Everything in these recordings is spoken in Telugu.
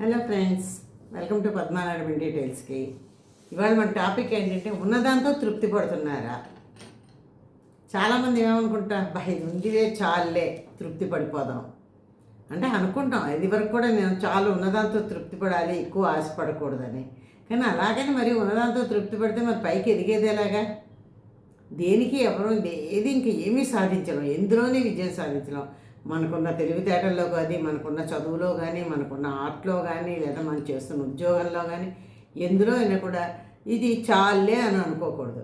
Hello friends welcome to Padma Naidu డీటెయిల్స్కి ఇవాళ మన టాపిక్ ఏంటంటే ఉన్నదాంతో తృప్తి పడుతున్నారా? చాలామంది ఏమనుకుంటా బా ఇది ఉందివే చాలే తృప్తి పడిపోదాం. అంటే అనుకుంటాం ఇది వరకు కూడా నేను చాలు ఉన్నదాంతో తృప్తి పడాలి ఎక్కువ ఆశపడకూడదని. కానీ అలాగని మరి ఉన్నదాంతో తృప్తి పడితే మరి పైకి ఎదిగేది ఎలాగా? దేనికి ఎవరు ఏది ఇంక ఏమీ సాధించలేం ఎందులోనే విజయం సాధించడం మనకున్న తెలివితేటల్లో కానీ మనకున్న చదువులో కానీ మనకున్న ఆర్ట్లో కానీ లేదా మనం చేస్తున్న ఉద్యోగంలో కానీ ఎందులో అయినా కూడా ఇది చాలే అని అనుకోకూడదు.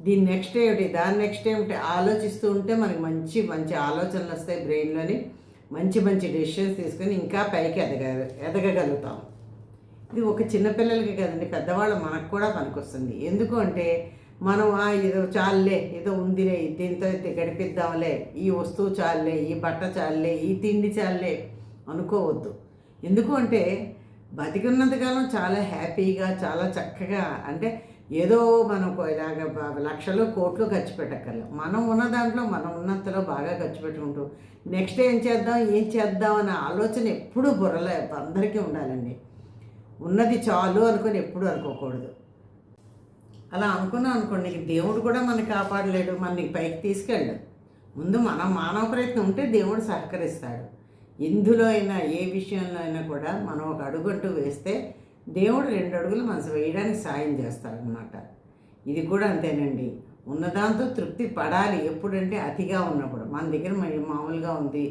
దీని నెక్స్ట్ ఏమిటి? దాని నెక్స్ట్ ఏమిటి? ఆలోచిస్తూ ఉంటే మనకి మంచి మంచి ఆలోచనలు వస్తాయి బ్రెయిన్లోని. మంచి మంచి డెసిషన్స్ తీసుకొని ఇంకా పైకి ఎదగ ఎదగగలుగుతాం. ఇది ఒక చిన్నపిల్లలకి కదండి పెద్దవాళ్ళు మనకు కూడా పనికొస్తుంది. ఎందుకు అంటే మనం ఆ ఏదో చాలులే ఏదో ఉందిలే దీంతో అయితే గడిపిద్దాంలే ఈ వస్తువు చాలులే ఈ బట్ట చాలులే ఈ తిండి చాలులే అనుకోవద్దు. ఎందుకు అంటే బతికున్నంతకాలం చాలా హ్యాపీగా చాలా చక్కగా అంటే ఏదో మనం ఇలాగ లక్షలు కోట్లు ఖర్చు పెట్టక్కర్లేదు. మనం ఉన్న దాంట్లో మనం ఉన్నంతలో బాగా ఖర్చు పెట్టుకుంటూ నెక్స్ట్ ఏం చేద్దాం ఏం చేద్దాం అనే ఆలోచన ఎప్పుడూ బుర్రలే అందరికీ ఉండాలండి. ఉన్నది చాలు అనుకొని ఎప్పుడు అనుకోకూడదు. అలా అనుకున్నాం అనుకోండి నీకు దేవుడు కూడా మనకి కాపాడలేడు మనకి పైకి తీసుకెళ్ళడు. ముందు మన మానవ ప్రయత్నం ఉంటే దేవుడు సహకరిస్తాడు. ఎందులో అయినా ఏ విషయంలో అయినా కూడా మనం ఒక అడుగంటూ వేస్తే దేవుడు రెండు అడుగులు మనసు వేయడానికి సాయం చేస్తాడనమాట ఇది కూడా అంతేనండి. ఉన్నదాంతో తృప్తి పడాలి ఎప్పుడంటే అతిగా ఉన్నప్పుడు. మన దగ్గర మరి మామూలుగా ఉంది.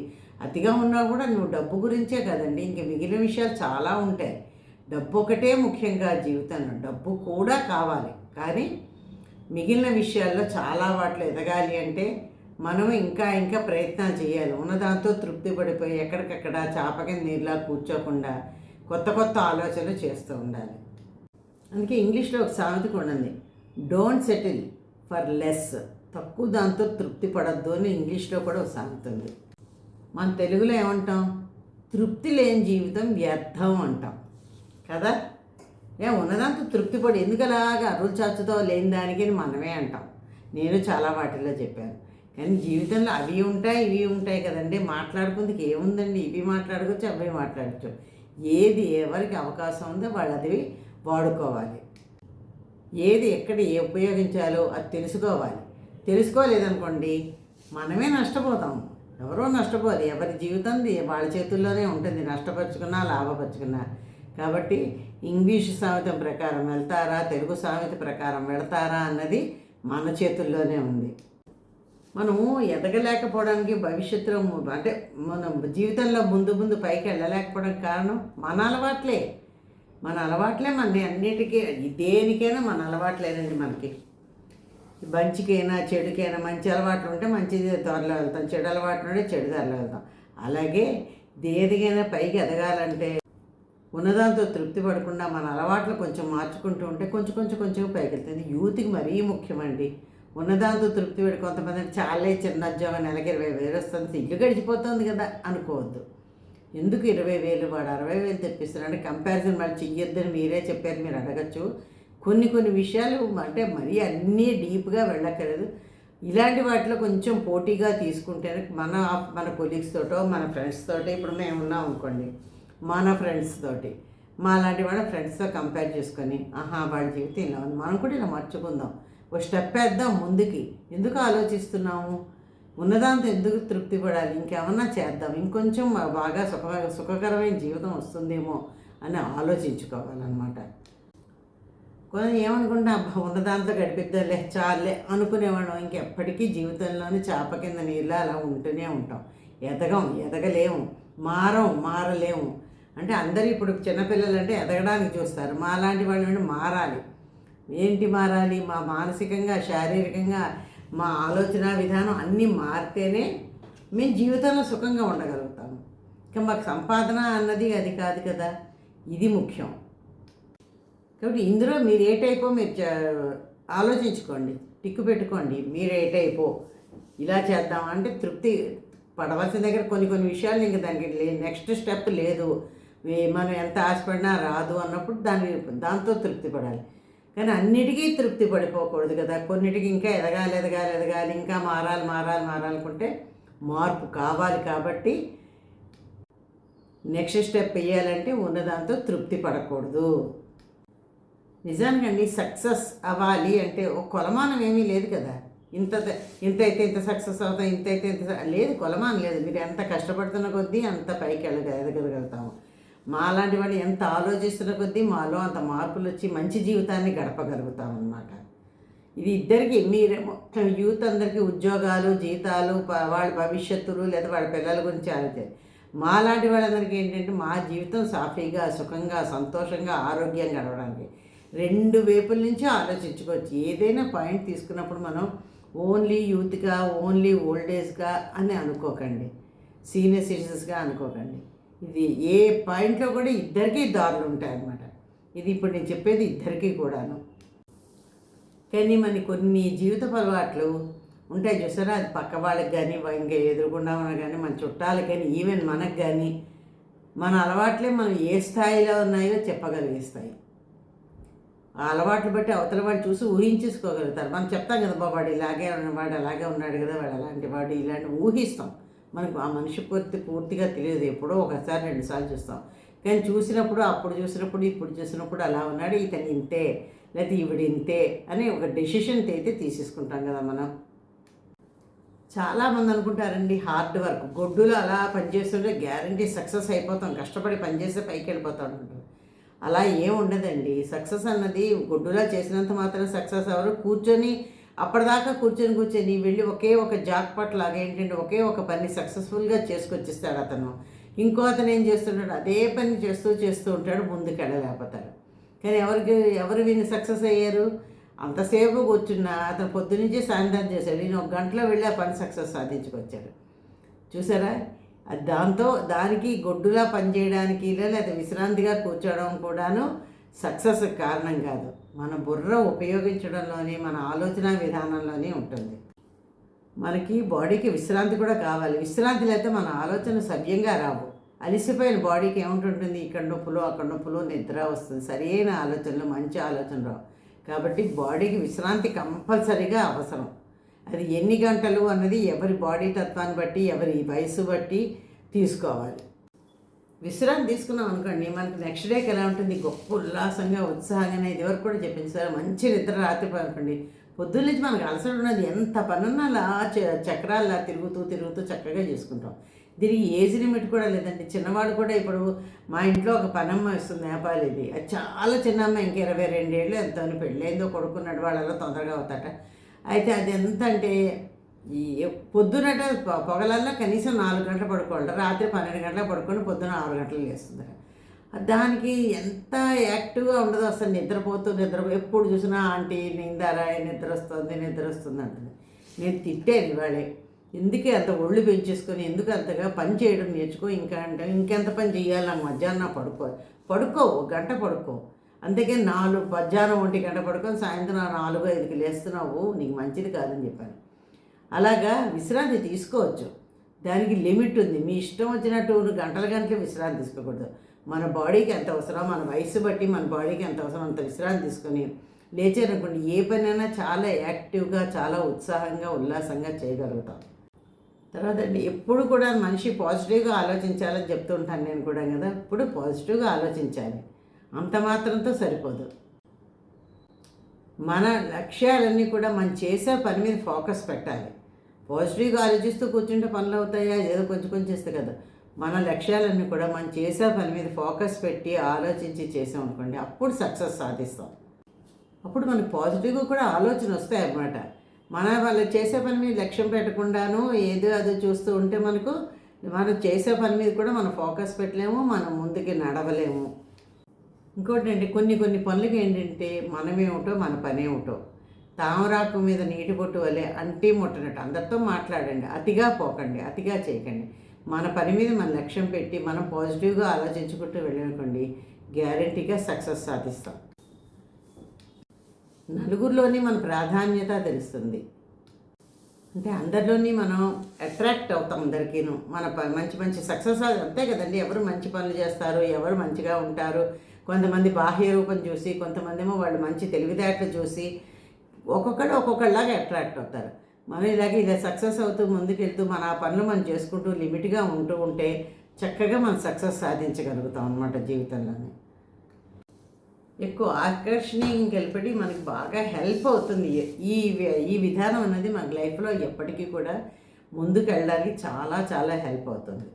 అతిగా ఉన్నా కూడా నువ్వు డబ్బు గురించే కదండి ఇంకా మిగిలిన విషయాలు చాలా ఉంటాయి. డబ్బు ఒకటే ముఖ్యంగా జీవితంలో. డబ్బు కూడా కావాలి. కానీ మిగిలిన విషయాల్లో చాలా వాటిలో ఎదగాలి అంటే మనం ఇంకా ఇంకా ప్రయత్నాలు చేయాలి. ఉన్నదాంతో తృప్తి పడిపోయి ఎక్కడికక్కడ చాప కింద నీళ్ళ కూర్చోకుండా కొత్త కొత్త ఆలోచనలు చేస్తూ ఉండాలి. అందుకే ఇంగ్లీష్లో ఒక సామెత కూడా ఉంది. డోంట్ సెటిల్ ఫర్ లెస్ తక్కువ దాంతో తృప్తి పడద్దు అని ఇంగ్లీష్లో కూడా ఒక సామెత ఉంది. మన తెలుగులో ఏమంటాం? తృప్తి లేని జీవితం వ్యర్థం అంటాం. కదా? ఏ ఉన్నదంత తృప్తిపడి ఎందుకలాగా ఎందుకు అరులు చాచుతో లేని దానికి మనమే అంటాం. నేను చాలా వాటిల్లో చెప్పాను. కానీ జీవితంలో అవి ఉంటాయి ఇవి ఉంటాయి కదండి. మాట్లాడుకుందుకు ఏముందండి? ఇవి మాట్లాడుకోవచ్చు అవి మాట్లాడచ్చు ఏది ఎవరికి అవకాశం ఉందో వాళ్ళు అది వాడుకోవాలి. ఏది ఎక్కడ ఏ ఉపయోగించాలో అది తెలుసుకోవాలి. తెలుసుకోలేదనుకోండి మనమే నష్టపోతాం. ఎవరో నష్టపోదు ఎవరి జీవితం వాళ్ళ చేతుల్లోనే ఉంటుంది. నష్టపరుచుకున్నా లాభపరుచుకున్నా. కాబట్టి ఇంగ్లీష్ సామెత ప్రకారం వెళ్తారా తెలుగు సామెత ప్రకారం వెళతారా అన్నది మన చేతుల్లోనే ఉంది. మనము ఎదగలేకపోవడానికి భవిష్యత్తులో అంటే మనం జీవితంలో ముందు ముందు పైకి వెళ్ళలేకపోవడానికి కారణం మన అలవాట్లే. మన అలవాట్లే మన అన్నిటికీ దేనికైనా మన అలవాట్లేనండి మనకి. మంచికైనా చెడుకైనా మంచి అలవాట్లు ఉంటే మంచి దారిలో వెళ్తాం చెడు అలవాట్లు ఉంటే చెడు దారిలో వెళ్తాం. అలాగే దేనికైనా పైకి ఎదగాలంటే ఉన్నదాంతో తృప్తి పడకుండా మన అలవాట్లు కొంచెం మార్చుకుంటూ ఉంటే కొంచెం కొంచెం కొంచెం పైకి వెళ్తుంది యూత్కి మరీ ముఖ్యమండి. ఉన్నదాంతో తృప్తి పడి కొంతమంది చాలే చిన్న ఉద్యోగం నెలకి ఇరవై వేలు వస్తుంది ఇల్లు గడిచిపోతుంది కదా అనుకోవద్దు. ఎందుకు ఇరవై వేలు? వాడు అరవై వేలు తెప్పిస్తున్నాడు. కంపారిజన్ వాళ్ళు చెయ్యొద్దని మీరే చెప్పారు మీరు అడగచ్చు. కొన్ని కొన్ని విషయాలు అంటే మరీ అన్నీ డీప్గా వెళ్ళక్కర్లేదు. ఇలాంటి వాటిలో కొంచెం పోటీగా తీసుకుంటే మన మన కొలీగ్స్ తోటో మన ఫ్రెండ్స్ తోటో ఇప్పుడు మేము ఉన్నాం అనుకోండి. మన ఫ్రెండ్స్ తోటి. మా లాంటి వాళ్ళ ఫ్రెండ్స్తో కంపేర్ చేసుకొని ఆహా వాళ్ళ జీవితం ఇలా ఉంది. మనం కూడా ఇలా మర్చుకుందాం. ఒక స్టెప్ వేద్దాం ముందుకి. ఎందుకు ఆలోచిస్తున్నాము ఉన్నదాంతో ఎందుకు తృప్తి పడాలి? ఇంకేమన్నా చేద్దాం. ఇంకొంచెం బాగా సుఖ సుఖకరమైన జీవితం వస్తుందేమో అని ఆలోచించుకోవాలన్నమాట. కొంచెం ఏమనుకుంటా? అబ్బా ఉన్నదాంతో గడిపిద్దాలే చాలే అనుకునేవాళ్ళం. ఇంకెప్పటికీ జీవితంలోని చేప కింద నీళ్ళు అలా ఉంటూనే ఉంటాం. ఎదగం ఎదగలేము. మారం మారలేము. అంటే అందరూ ఇప్పుడు చిన్నపిల్లలు అంటే ఎదగడానికి చూస్తారు. మా లాంటి వాళ్ళు మారాలి. ఏంటి మారాలి? మా మానసికంగా శారీరకంగా మా ఆలోచన విధానం అన్నీ మారితేనే మేము జీవితంలో సుఖంగా ఉండగలుగుతాము ఇంకా మాకు సంపాదన అన్నది అది కాదు కదా. ఇది ముఖ్యం. కాబట్టి ఇందులో మీరు ఏ టైపో మీరు చ- ఆలోచించుకోండి. టిక్కు పెట్టుకోండి. మీరు ఏ టైపో ఇలా చేద్దాం అంటే తృప్తి పడవలసిన దగ్గర కొన్ని కొన్ని విషయాలు ఇంకా దానికి నెక్స్ట్ స్టెప్ లేదు. మనం ఎంత ఆశపడినా రాదు అన్నప్పుడు దాని దాంతో తృప్తి పడాలి. కానీ అన్నిటికీ తృప్తి పడిపోకూడదు కదా. కొన్నిటికి ఇంకా ఎదగాలి ఎదగాలి ఎదగాలి ఇంకా మారాలి మారాలి మారాలనుకుంటే మార్పు కావాలి కాబట్టి నెక్స్ట్ స్టెప్ వేయాలంటే ఉన్నదాంతో తృప్తి పడకూడదు. నిజానికండి సక్సెస్ అవ్వాలి అంటే ఒక కొలమానం ఏమీ లేదు కదా. ఇంత ఇంత అయితే ఇంత సక్సెస్ అవుతాం ఇంత అయితే ఇంత లేదు కొలమానం లేదు. మీరు ఎంత కష్టపడుతున్న కొద్దీ అంత పైకి వెళ్ళగ ఎదగలుగుతాము మాలాంటి వాళ్ళు ఎంత ఆలోచిస్తున్న కొద్దీ మాలో అంత మార్పులు వచ్చి మంచి జీవితాన్ని గడపగలుగుతాం అన్నమాట ఇది ఇద్దరికి మీరు యూత్ అందరికీ ఉద్యోగాలు జీతాలు వాళ్ళ భవిష్యత్తులు లేదా వాళ్ళ పిల్లల గురించి ఆలోచన మాలాంటి వాళ్ళందరికీ ఏంటంటే మా జీవితం సాఫీగా సుఖంగా సంతోషంగా ఆరోగ్యంగా గడవడానికి రెండు వైపుల నుంచి ఆలోచించుకోవచ్చు. ఏదైనా పాయింట్ తీసుకున్నప్పుడు మనం ఓన్లీ యూత్గా ఓన్లీ ఓల్డేజ్గా అని అనుకోకండి. సీనియర్ సిటిజన్స్గా అనుకోకండి. ఇది ఏ పాయింట్లో కూడా ఇద్దరికీ దారులు ఉంటాయన్నమాట. ఇది ఇప్పుడు నేను చెప్పేది ఇద్దరికీ కూడాను. కానీ మన కొన్ని జీవిత అలవాట్లు ఉంటాయి చూసారా అది పక్క వాళ్ళకి కానీ ఇంకా ఎదురుకుండా ఉన్న కానీ మన చుట్టాలకు కానీ ఈవెన్ మనకు కానీ మన అలవాట్లే మనం ఏ స్థాయిలో ఉన్నాయో చెప్పగలిగిస్తాయి ఆ అలవాట్లు బట్టి అవతల వాడు చూసి ఊహించేసుకోగలుగుతారు. మనం చెప్తాం కదా బాబు వాడు ఇలాగే ఉన్నవాడు వాడు అలాగే ఉన్నాడు కదా వాడు అలాంటి వాడు ఇలాంటి ఊహిస్తాం. మనకు ఆ మనిషి పూర్తి పూర్తిగా తెలియదు. ఎప్పుడో ఒకసారి రెండుసార్లు చూస్తాం. కానీ చూసినప్పుడు అప్పుడు చూసినప్పుడు ఇప్పుడు చూసినప్పుడు అలా ఉన్నాడు. ఇతను ఇంతే లేకపోతే ఈవిడ ఇంతే అని ఒక డెసిషన్ అయితే తీసేసుకుంటాం కదా మనం. చాలామంది అనుకుంటారండి హార్డ్ వర్క్ గొడ్డులో అలా పనిచేస్తుంటే గ్యారంటీ సక్సెస్ అయిపోతాం. కష్టపడి పనిచేస్తే పైకి వెళ్ళిపోతాం అలా ఏం ఉండదండి. సక్సెస్ అన్నది గొడ్డులా చేసినంత మాత్రం సక్సెస్ అవ్వరు. కూర్చొని అప్పటిదాకా కూర్చొని కూర్చొని వెళ్ళి ఒకే ఒక జాక్పాట్ లాగా ఏంటంటే ఒకే ఒక పని సక్సెస్ఫుల్గా చేసుకొచ్చిస్తాడు అతను. ఇంకో అతను ఏం చేస్తుంటాడు? అదే పని చేస్తూ చేస్తూ ఉంటాడు ముందుకు వెళ్ళలేకపోతాడు. కానీ ఎవరికి ఎవరు వీని సక్సెస్ అయ్యారు? అంతసేపు కూర్చున్నా అతను పొద్దునుంచి సాయంత్రం చేశాడు. నేను ఒక గంటలో వెళ్ళి ఆ పని సక్సెస్ సాధించుకొచ్చాడు. చూసారా? అది దాంతో దానికి గొడ్డులా పనిచేయడానికి లేదా విశ్రాంతిగా కూర్చోవడం కూడాను సక్సెస్ కారణం కాదు. మన బుర్ర ఉపయోగించడంలోనే మన ఆలోచన విధానంలోనే ఉంటుంది. మనకి బాడీకి విశ్రాంతి కూడా కావాలి. విశ్రాంతి లేకపోతే మన ఆలోచన సవ్యంగా రావు. అలిసిపోయిన బాడీకి ఏముంటుంటుంది? ఇక్కడ నొప్పులు అక్కడ నొప్పులు నిద్ర వస్తుంది. సరైన ఆలోచనలు మంచి ఆలోచన రావు. కాబట్టి బాడీకి విశ్రాంతి కంపల్సరీగా అవసరం. అది ఎన్ని గంటలు అన్నది ఎవరి బాడీ తత్వాన్ని బట్టి ఎవరి వయసు బట్టి తీసుకోవాలి. విశ్రాంతి తీసుకున్నాం అనుకోండి మనకి నెక్స్ట్ డేకి ఎలా ఉంటుంది? గొప్ప ఉల్లాసంగా ఉత్సాహంగా ఇది వరకు కూడా చెప్పింది సార్. మంచి నిద్ర రాత్రి అనుకోండి. పొద్దున్న నుంచి మనకు అలసట ఉన్నది ఎంత పనున్నా అలా చ- చక్రాల్లా తిరుగుతూ తిరుగుతూ చక్కగా చేసుకుంటాం. దీనికి ఏజ్ లిమిట్ కూడా లేదండి. చిన్నవాడు కూడా ఇప్పుడు మా ఇంట్లో ఒక పనమ్మ వస్తుంది నేపాలి ఇది అది చాలా చిన్న అమ్మ ఇంక ఇరవై రెండేళ్ళు ఎంతో పెళ్ళైందో కొడుకున్నాడు వాళ్ళలో తొందరగా అవుతాట. అయితే అది ఎంత అంటే ఈ పొద్దునట పొ- కనీసం నాలుగు గంటలు పడుకోవాలి. రాత్రి పన్నెండు గంటలకు పడుకొని పొద్దున ఆరు గంటలు లేస్తుంది దానికి ఎంత యాక్టివ్గా ఉండదు అసలు. నిద్రపోతూ నిద్ర ఎప్పుడు చూసినా ఆంటీ నిందారా నిద్ర వస్తుంది నిద్ర వస్తుంది అంటుంది. నేను తిట్టాను ఇవాళే. ఎందుకే అంత ఒళ్ళు పెంచేసుకొని ఎందుకు అంతగా పని చేయడం నేర్చుకో ఇంకా అంటే ఇంకెంత పని చేయాలి? నాకు మధ్యాహ్నం పడుకో పడుకో ఒక గంట పడుకో. అందుకే నాలుగు మధ్యాహ్నం ఒంటి గంట పడుకొని సాయంత్రం నాలుగు ఐదుకి లేస్తున్నావు నీకు మంచిది కాదని చెప్పాను. అలాగా విశ్రాంతి తీసుకోవచ్చు. దానికి లిమిట్ ఉంది. మీ ఇష్టం వచ్చినట్టు గంటల గంటలు విశ్రాంతి తీసుకోకూడదు. మన బాడీకి ఎంత అవసరం మన వయసు బట్టి మన బాడీకి ఎంత అవసరం అంత విశ్రాంతి తీసుకొని లేచారనుకోండి ఏ పనైనా చాలా యాక్టివ్గా చాలా ఉత్సాహంగా ఉల్లాసంగా చేయగలుగుతాం. తర్వాత అండి ఎప్పుడు కూడా మనిషి పాజిటివ్గా ఆలోచించాలని చెప్తూ ఉంటాను నేను కూడా కదా. ఎప్పుడు పాజిటివ్గా ఆలోచించాలి. అంత మాత్రంతో సరిపోదు. మన లక్ష్యాలన్నీ కూడా మనం చేసే పని మీద ఫోకస్ పెట్టాలి. పాజిటివ్గా ఆలోచిస్తూ కూర్చుంటే పనులు అవుతాయా? ఏదో కొంచెం కొంచెం చేస్తే కదా. మన లక్ష్యాలన్నీ కూడా మనం చేసే పని మీద ఫోకస్ పెట్టి ఆలోచించి చేసాం అనుకోండి అప్పుడు సక్సెస్ సాధిస్తాం. అప్పుడు మనకు పాజిటివ్గా కూడా ఆలోచన వస్తాయి అన్నమాట. మన వాళ్ళు చేసే పని మీద లక్ష్యం పెట్టకుండాను ఏదో అదో చూస్తూ ఉంటే మనకు మనం చేసే పని మీద కూడా మనం ఫోకస్ పెట్టలేము మనం ముందుకి నడవలేము. ఇంకోటి అంటే కొన్ని కొన్ని పనులకి ఏంటంటే మనమేమిటో మన పనేమిటో. తామరాకు మీద నీటి బొట్టు వలె అంటీ ముట్టనట్టు. అందరితో మాట్లాడండి. అతిగా పోకండి. అతిగా చేయకండి. మన పని మీద మన లక్ష్యం పెట్టి మనం పాజిటివ్గా ఆలోచించుకుంటూ వెళ్ళనుకోండి గ్యారంటీగా సక్సెస్ సాధిస్తాం. నలుగురిలోని మన ప్రాధాన్యత తెలుస్తుంది. అంటే అందరిలోని మనం అట్రాక్ట్ అవుతాం అందరికీను. మన ప మంచి మంచి సక్సెస్ అంతే కదండి. ఎవరు మంచి పనులు చేస్తారు ఎవరు మంచిగా ఉంటారు. కొంతమంది బాహ్య రూపం చూసి కొంతమంది ఏమో వాళ్ళు మంచి తెలివితేటలు చూసి ఒక్కొక్కడు ఒక్కొక్కళ్ళలాగా అట్రాక్ట్ అవుతారు. మనం ఇలాగే ఇలా సక్సెస్ అవుతూ ముందుకెళ్తూ మన ఆ పనులు మనం చేసుకుంటూ లిమిట్గా ఉంటూ ఉంటే చక్కగా మనం సక్సెస్ సాధించగలుగుతాం అనమాట జీవితంలోనే. ఎక్కువ ఆకర్షణీయం కలిపడి మనకి బాగా హెల్ప్ అవుతుంది. ఈ ఈ విధానం అనేది మన లైఫ్లో ఎప్పటికీ కూడా ముందుకు వెళ్ళడానికి చాలా చాలా హెల్ప్ అవుతుంది.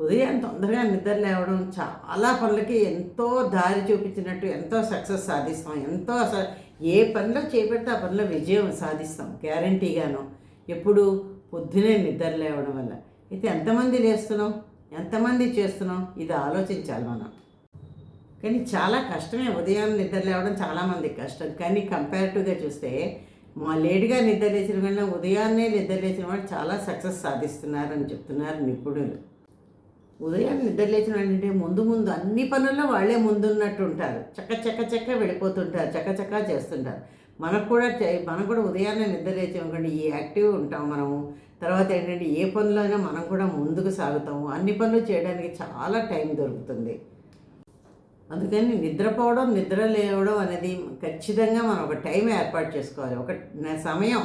ఉదయం తొందరగా నిద్ర లేవడం చాలా పనులకి ఎంతో దారి చూపించినట్టు ఎంతో సక్సెస్ సాధిస్తాం. ఎంతో అసలు ఏ పనిలో చేపడితే ఆ పనిలో విజయం సాధిస్తాం గ్యారంటీగాను. ఎప్పుడు పొద్దునే నిద్ర లేవడం వల్ల. అయితే ఎంతమంది లేస్తున్నాం? ఎంతమంది చేస్తున్నాం? ఇది ఆలోచించాలి మనం. కానీ చాలా కష్టమే. ఉదయం నిద్ర లేవడం చాలామంది కష్టం. కానీ కంపారిటివ్గా చూస్తే మా లేటుగా నిద్ర లేచిన కన్నా ఉదయాన్నే నిద్ర లేచిన వాళ్ళు చాలా సక్సెస్ సాధిస్తున్నారని చెప్తున్నారు నిపుణులు. ఉదయం నిద్ర లేచిన అంటే ముందు ముందు అన్ని పనుల్లో వాళ్ళే ముందున్నట్టు ఉంటారు చక్క చక్క చక్క వెళ్ళిపోతుంటారు. చక్క చక్క చేస్తుంటారు. మనకు కూడా మనం కూడా ఉదయాన్నే నిద్ర లేచామనుకోండి ఈ యాక్టివ్ ఉంటాం మనము. తర్వాత ఏంటంటే ఏ పనులైనా మనం కూడా ముందుకు సాగుతాము. అన్ని పనులు చేయడానికి చాలా టైం దొరుకుతుంది. అందుకని నిద్రపోవడం నిద్ర లేవడం అనేది ఖచ్చితంగా మనం ఒక టైం ఏర్పాటు చేసుకోవాలి. ఒక సమయం.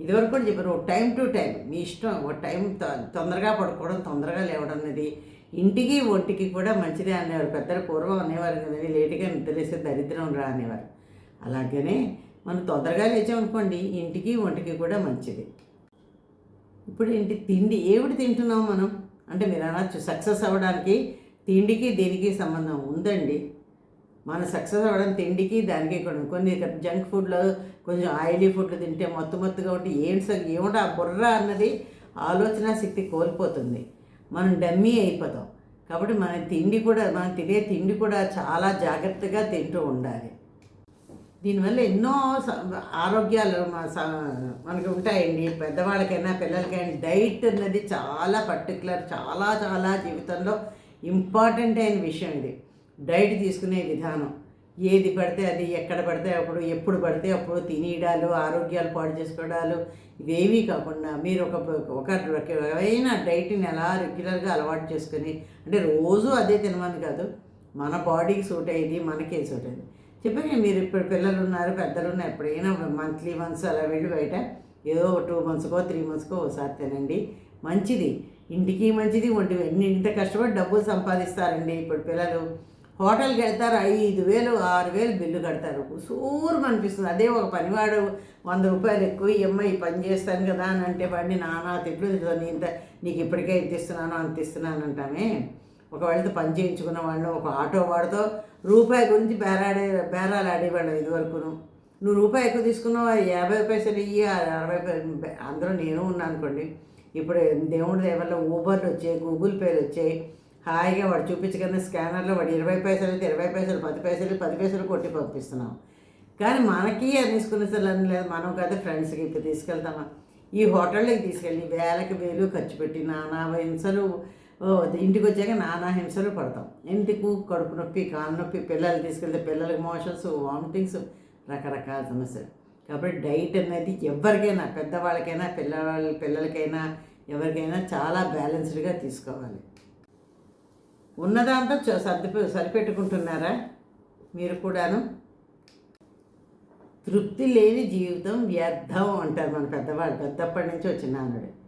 ఇదివరకు కూడా చెప్పారు ఒక టైం టు టైం. మీ ఇష్టం ఒక టైం తొ- తొందరగా పడుకోవడం తొందరగా లేవడం అనేది ఇంటికి ఒంటికి కూడా మంచిదే అనేవారు. పెద్దలు పూర్వం అనేవారు కదండి. లేటుగా నిద్రలేస్తే దరిద్రం రా అనేవారు. అలాగనే మనం తొందరగా లేచామనుకోండి ఇంటికి ఒంటికి కూడా మంచిది. ఇప్పుడు ఏంటి? తిండి ఏమిటి తింటున్నాం మనం? అంటే మీరు అనొచ్చు సక్సెస్ అవ్వడానికి తిండికి దీనికి సంబంధం ఉందండి. మన సక్సెస్ అవ్వడం తిండికి దానికి కూడా. కొన్ని జంక్ ఫుడ్లో కొంచెం ఆయిలీ ఫుడ్లు తింటే మొత్తు మొత్తుగా ఉంటే ఏంటి ఏమిటా బుర్ర అన్నది ఆలోచన శక్తి కోల్పోతుంది. మనం డమ్మీ అయిపోతాం. కాబట్టి మన తిండి కూడా మనం తినే తిండి కూడా చాలా జాగ్రత్తగా తింటూ ఉండాలి. దీనివల్ల ఎన్నో స- ఆరోగ్యాలు మనకు ఉంటాయండి. పెద్దవాళ్ళకైనా పిల్లలకైనా డైట్ అన్నది చాలా పర్టికులర్ చాలా చాలా జీవితంలో ఇంపార్టెంట్ అయిన విషయం ఇది. డైట్ తీసుకునే విధానం. ఏది పడితే అది ఎక్కడ పడితే అప్పుడు ఎప్పుడు పడితే అప్పుడు తినేయడాలు ఆరోగ్యాలు పాడు చేసుకోవడాలు ఇవేమీ కాకుండా మీరు ఒక ఒక రకమైన డైట్ని ఎలా రెగ్యులర్గా అలవాటు చేసుకొని అంటే రోజు అదే తినమని కాదు మన బాడీకి సూట్ అయ్యేది మనకే సూట్ అయ్యేది. చెప్పండి మీరు ఇప్పుడు పిల్లలు ఉన్నారు పెద్దలు ఉన్నారు ఎప్పుడైనా మంత్లీ మంత్స్ అలా వెళ్ళి బయట ఏదో టూ మంత్స్కో త్రీ మంత్స్కో ఒకసారి తినండి. మంచిది. ఇంటికి మంచిది ఒంటి ఎన్ని ఇంత కష్టపడి డబ్బులు సంపాదిస్తారండి ఇప్పుడు పిల్లలు. హోటల్కి వెళ్తారు ఐదు వేలు ఆరు వేలు బిల్లు కడతారు. సూరం అనిపిస్తుంది. అదే ఒక పనివాడు వంద రూపాయలు ఎక్కువ ఇమ్మ ఈ పని చేస్తాను కదా అని అంటే వాడిని నానా తిట్లు తిడతాను, నీ ఇంత నీకు ఇప్పటికే ఇంత ఇస్తున్నాను అంత ఇస్తున్నాను అంటామే. ఒకవేళతో పని చేయించుకున్న వాళ్ళు ఒక ఆటో వాడితో రూపాయి గురించి బేరాడే బేరాలు ఆడేవాళ్ళం ఇదివరకును. నువ్వు రూపాయి ఎక్కువ తీసుకున్నావు? యాభై పైసలు ఇయ్యి ఆ అరవై అందరూ నేను ఉన్నాను అనుకోండి. ఇప్పుడు దేవుడి దయ వల్ల ఊబర్లు వచ్చాయి గూగుల్ పేలు వచ్చాయి. హాయిగా వాడు చూపించగానే స్కానర్లో వాడు ఇరవై పైసలు అయితే ఇరవై పైసలు పది పైసలు పది పైసలు కొట్టి పంపిస్తున్నాం. కానీ మనకి అనేసుకునే తీసుకునే అని లేదు. మనం కదా ఫ్రెండ్స్కి ఇప్పుడు తీసుకెళ్తామా? ఈ హోటల్లోకి తీసుకెళ్ళి వేలకి వేలు ఖర్చు పెట్టి నానా హింసలు ఓ, ఇంటికి వచ్చాక నానా హింసలు పడతాం. ఎందుకు కడుపు నొప్పి కాలు నొప్పి పిల్లలు తీసుకెళ్తే పిల్లలకి మోషన్స్ వామిటింగ్స్ రకరకాల సమస్యలు. కాబట్టి డైట్ అనేది ఎవరికైనా పెద్దవాళ్ళకైనా పిల్లవాళ్ళ పిల్లలకైనా ఎవరికైనా చాలా బ్యాలెన్స్డ్గా తీసుకోవాలి. ఉన్నదాంతో సర్ది సరిపెట్టుకుంటున్నారా? మీరు కూడాను? తృప్తి లేని జీవితం వ్యర్థం అంటారు మన పెద్దవాడు. పెద్దప్పటి నుంచి వచ్చిన నానుడు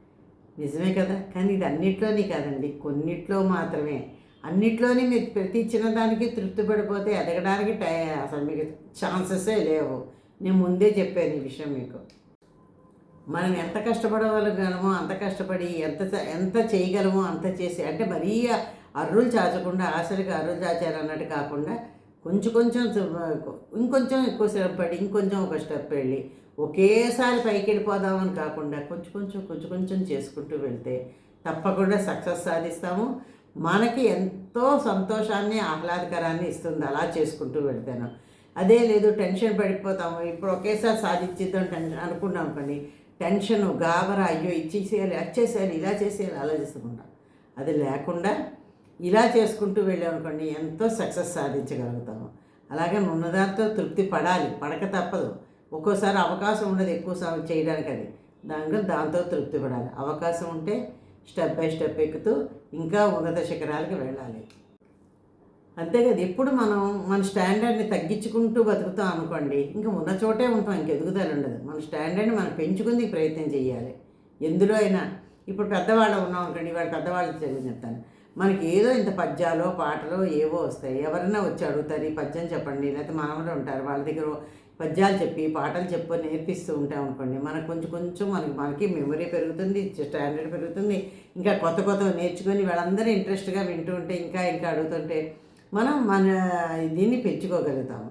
నిజమే కదా? కానీ ఇది అన్నిట్లోని కాదండి. కొన్నిట్లో మాత్రమే. అన్నిట్లోని మీరు ప్రతి చిన్నదానికి తృప్తి పడిపోతే ఎదగడానికి టై అసలు మీకు ఛాన్సెసే లేవు. నేను ముందే చెప్పాను ఈ విషయం మీకు. మనం ఎంత కష్టపడగలగలమో అంత కష్టపడి ఎంత ఎంత చేయగలమో అంత చేసి అంటే మరీ అర్రులు చాచకుండా ఆశలకు అర్రులు చాచారు అన్నట్టు కాకుండా కొంచెం కొంచెం ఇంకొంచెం ఎక్కువ శ్రమ పడి ఇంకొంచెం ఒక స్టెప్ వెళ్ళి ఒకేసారి పైకి వెళ్ళిపోదామని కాకుండా కొంచెం కొంచెం కొంచెం కొంచెం చేసుకుంటూ వెళ్తే తప్పకుండా సక్సెస్ సాధిస్తాము. మనకి ఎంతో సంతోషాన్ని ఆహ్లాదకరాన్ని ఇస్తుంది అలా చేసుకుంటూ వెళ్తాను. అదే లేదు టెన్షన్ పడిపోతాము. ఇప్పుడు ఒకేసారి సాధించిద్దాం టెన్షన్ అనుకున్నాం కానీ టెన్షన్ గాబరా అయ్యో ఇచ్చేసేయాలి అది చేసేయాలి ఇలా చేసేయాలి అలా అది లేకుండా ఇలా చేసుకుంటూ వెళ్ళామనుకోండి ఎంతో సక్సెస్ సాధించగలుగుతాము. అలాగే ఉన్నదాంతో తృప్తి పడాలి పడక తప్పదు. ఒక్కోసారి అవకాశం ఉండదు ఎక్కువ చేయడానికి అది. దాంట్లో దాంతో తృప్తి పడాలి. అవకాశం ఉంటే స్టెప్ బై స్టెప్ ఎక్కుతూ ఇంకా ఉన్నత శిఖరాలకు వెళ్ళాలి. అంతే కదా ఎప్పుడు మనం మన స్టాండర్డ్ని తగ్గించుకుంటూ బతుకుతాం అనుకోండి ఇంకా ఉన్న చోటే ఉంటాం ఇంక ఎదుగుదల ఉండదు. మన స్టాండర్డ్ని మనం పెంచుకుంది ప్రయత్నం చేయాలి. ఎందులో అయినా ఇప్పుడు పెద్దవాళ్ళు ఉన్నాం అనుకోండి వాళ్ళు పెద్దవాళ్ళు చదివి చెప్తాను. మనకి ఏదో ఇంత పద్యాలో పాటలో ఏవో వస్తాయి. ఎవరైనా వచ్చి అడుగుతారు ఈ పద్యం చెప్పండి లేకపోతే మనవరు ఉంటారు వాళ్ళ దగ్గర పద్యాలు చెప్పి పాటలు చెప్పి నేర్పిస్తూ ఉంటాం అనుకోండి మనకు కొంచెం కొంచెం మనకి మనకి మెమరీ పెరుగుతుంది స్టాండర్డ్ పెరుగుతుంది. ఇంకా కొత్త కొత్త నేర్చుకొని వాళ్ళందరూ ఇంట్రెస్ట్గా వింటూ ఉంటే ఇంకా ఇంకా అడుగుతుంటే మనం మన దీన్ని పెంచుకోగలుగుతాము.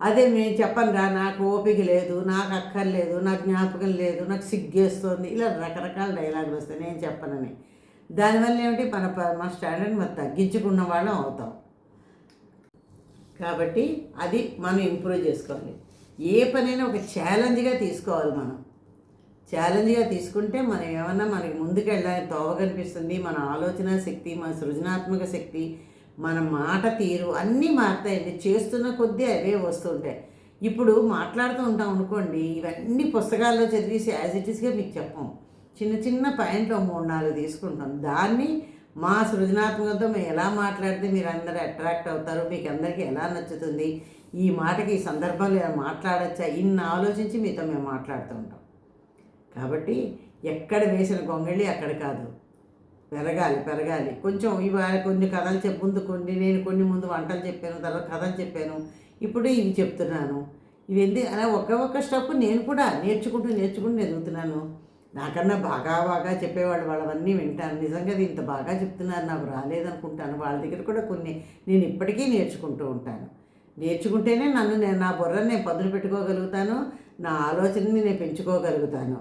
అదే మేము చెప్పను రా నాకు ఓపిక లేదు నాకు అక్కర్లేదు నాకు జ్ఞాపకం లేదు నాకు సిగ్గేస్తుంది ఇలా రకరకాల డైలాగులు వస్తాయి నేను చెప్పనని. దానివల్ల ఏమిటి? మన ప- మన స్టాండర్డ్ మనం తగ్గించుకున్న వాళ్ళం అవుతాం. కాబట్టి అది మనం ఇంప్రూవ్ చేసుకోవాలి. ఏ పనైనా ఒక ఛాలెంజ్గా తీసుకోవాలి మనం. ఛాలెంజ్గా తీసుకుంటే మనం ఏమన్నా మనకి ముందుకు వెళ్ళడానికి తోవ కనిపిస్తుంది మన ఆలోచన శక్తి మన సృజనాత్మక శక్తి మన మాట తీరు అన్నీ మారుతాయండి. చేస్తున్న కొద్దీ అవే వస్తుంటాయి. ఇప్పుడు మాట్లాడుతూ ఉంటాం అనుకోండి ఇవన్నీ పుస్తకాల్లో చదివేసి యాజ్ ఇట్ ఈస్గా మీకు చెప్పం. చిన్న చిన్న పాయింట్లో మూడు నాలుగు తీసుకుంటాం. దాన్ని మా సృజనాత్మకతో మేము ఎలా మాట్లాడితే మీరు అందరూ అట్రాక్ట్ అవుతారు మీకు అందరికీ ఎలా నచ్చుతుంది? ఈ మాటకి ఈ సందర్భంలో ఇలా మాట్లాడచ్చా? ఇన్ని ఆలోచించి మీతో మేము మాట్లాడుతూ ఉంటాం. కాబట్టి ఎక్కడ వేసిన గొంగళి అక్కడ కాదు. పెరగాలి పెరగాలి. కొంచెం ఇవాళ కొన్ని కథలు చెప్పు కొన్ని నేను కొన్ని ముందు వంటలు చెప్పాను తర్వాత కథలు చెప్పాను. ఇప్పుడు ఇవి చెప్తున్నాను. ఇవి ఎందుకు? అలా ఒక్క ఒక్క స్టెప్ నేను కూడా నేర్చుకుంటూ నేర్చుకుంటూ ఎదుగుతున్నాను. నాకన్నా బాగా బాగా చెప్పేవాళ్ళు వాళ్ళవన్నీ వింటాను. నిజంగా ఇంత బాగా చెప్తున్నారు నాకు రాలేదనుకుంటాను. వాళ్ళ దగ్గర కూడా కొన్ని నేను ఇప్పటికీ నేర్చుకుంటూ ఉంటాను. నేర్చుకుంటేనే నన్ను నేను నా బుర్రని నేను పదులు పెట్టుకోగలుగుతాను నా ఆలోచనని నేను పెంచుకోగలుగుతాను.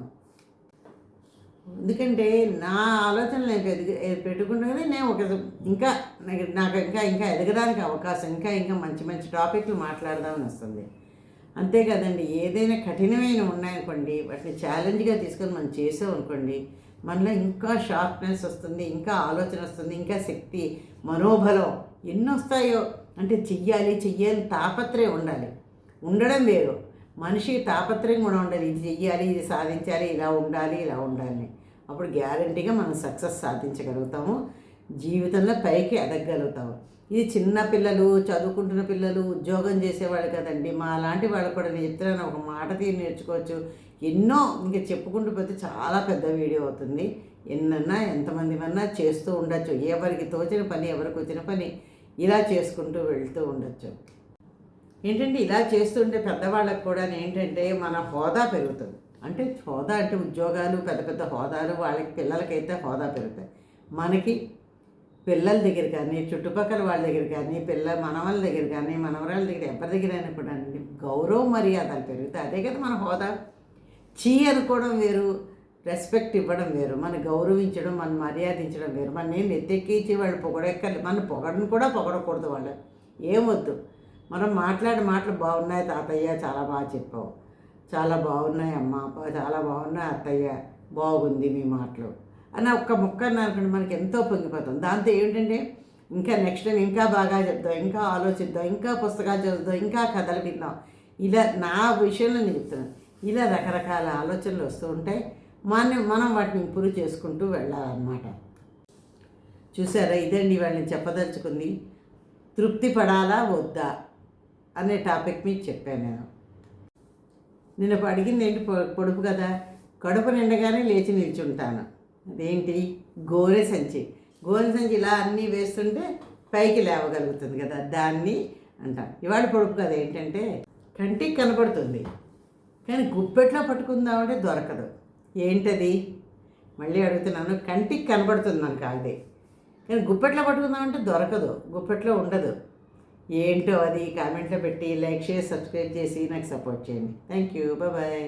ఎందుకంటే నా ఆలోచనలు నేను పెరుగు పెట్టుకుంటే నేను ఒక ఇంకా నాకు నాకు ఇంకా ఇంకా ఎదగడానికి అవకాశం ఇంకా ఇంకా మంచి మంచి టాపిక్లు మాట్లాడదామని వస్తుంది. అంతే కదండి. ఏదైనా కఠినమైన ఉన్నాయనుకోండి వాటిని ఛాలెంజ్గా తీసుకొని మనం చేసాం అనుకోండి మనలో ఇంకా షార్ప్నెస్ వస్తుంది ఇంకా ఆలోచన వస్తుంది ఇంకా శక్తి మనోబలం ఎన్ని వస్తాయో. అంటే చెయ్యాలి చెయ్యాలి తాపత్రయం ఉండాలి. ఉండడం వేరు. మనిషి తాపత్రయం కూడా ఉండాలి. ఇది చెయ్యాలి ఇది సాధించాలి ఇలా ఉండాలి ఇలా ఉండాలి. అప్పుడు గ్యారంటీగా మనం సక్సెస్ సాధించగలుగుతాము. జీవితంలో పైకి ఎదగలుగుతాము. ఇది చిన్న పిల్లలు చదువుకుంటున్న పిల్లలు ఉద్యోగం చేసేవాళ్ళు కదండి. మా లాంటి వాళ్ళు కూడా నేను చెప్తున్నాను ఒక మాట తీరు నేర్చుకోవచ్చు. ఎన్నో ఇంకా చెప్పుకుంటూ పోతే చాలా పెద్ద వీడియో అవుతుంది. ఎన్నన్నా ఎంతమంది అన్నా చేస్తూ ఉండొచ్చు. ఎవరికి తోచిన పని ఎవరికి వచ్చిన పని ఇలా చేసుకుంటూ వెళ్తూ ఉండొచ్చు. ఏంటంటే ఇలా చేస్తుంటే పెద్దవాళ్ళకు కూడా ఏంటంటే మన హోదా పెరుగుతుంది. అంటే హోదా అంటే ఉద్యోగాలు పెద్ద పెద్ద హోదాలు వాళ్ళకి పిల్లలకైతే హోదా పెరుగుతాయి. మనకి పిల్లల దగ్గర కానీ చుట్టుపక్కల వాళ్ళ దగ్గర కానీ పిల్ల మనవాళ్ళ దగ్గర కానీ మనవరాళ్ళ దగ్గర ఎవరి దగ్గర అయినా కూడా అండి గౌరవ మర్యాదలు పెరుగుతాయి. అదే కదా మన హోదా. చీ అనుకోవడం వేరు రెస్పెక్ట్ ఇవ్వడం వేరు మన గౌరవించడం మన మర్యాదించడం వేరు. మన నేను ఎత్తెక్కించి వాళ్ళు పొగడెక్కర్లే మన పొగడను కూడా పొగడకూడదు వాళ్ళు. ఏమొద్దు మనం మాట్లాడే మాటలు బాగున్నాయి తాతయ్య చాలా బాగా చెప్పావు. చాలా బాగున్నాయి అమ్మ చాలా బాగున్నాయి అత్తయ్య బాగుంది మీ మాటలు. అని ఒక్క ముక్క అనుకోండి మనకి ఎంతో పొంగిపోతుంది దాంతో ఏంటంటే ఇంకా నెక్స్ట్ టైం ఇంకా బాగా చెప్దాం ఇంకా ఆలోచిద్దాం ఇంకా పుస్తకాలు చదువుదాం ఇంకా కథలు విందాం. ఇలా నా విషయంలో నేను చెప్తున్నాను. ఇలా రకరకాల ఆలోచనలు వస్తూ ఉంటాయి. మన మనం వాటిని ఇంప్రూవ్ చేసుకుంటూ వెళ్ళాలన్నమాట. చూసారా? ఇదండి వాళ్ళని చెప్పదలుచుకుంది. తృప్తి పడాలా వద్దా అనే టాపిక్ మీద చెప్పాను నేను. నేను అడిగింది ఏంటి పొడుపు కదా కడుపు నిండగానే లేచి నిల్చుంటాను. అదేంటి? గోరె సంచి. గోరె సంచి ఇలా అన్నీ వేస్తుంటే పైకి లేవగలుగుతుంది కదా దాన్ని అంటాం ఇవాళ పొడుపు కదా ఏంటంటే కంటికి కనపడుతుంది కానీ గుప్పెట్లో పట్టుకుందామంటే దొరకదు. ఏంటది? మళ్ళీ అడుగుతున్నాను కంటికి కనపడుతుంది మనకు అది కానీ గుప్పెట్లో పట్టుకుందామంటే దొరకదు గుప్పెట్లో ఉండదు. ఏంటో అది కామెంట్లో పెట్టి లైక్ చేసి సబ్స్క్రైబ్ చేసి నాకు సపోర్ట్ చేయండి. Thank you bye.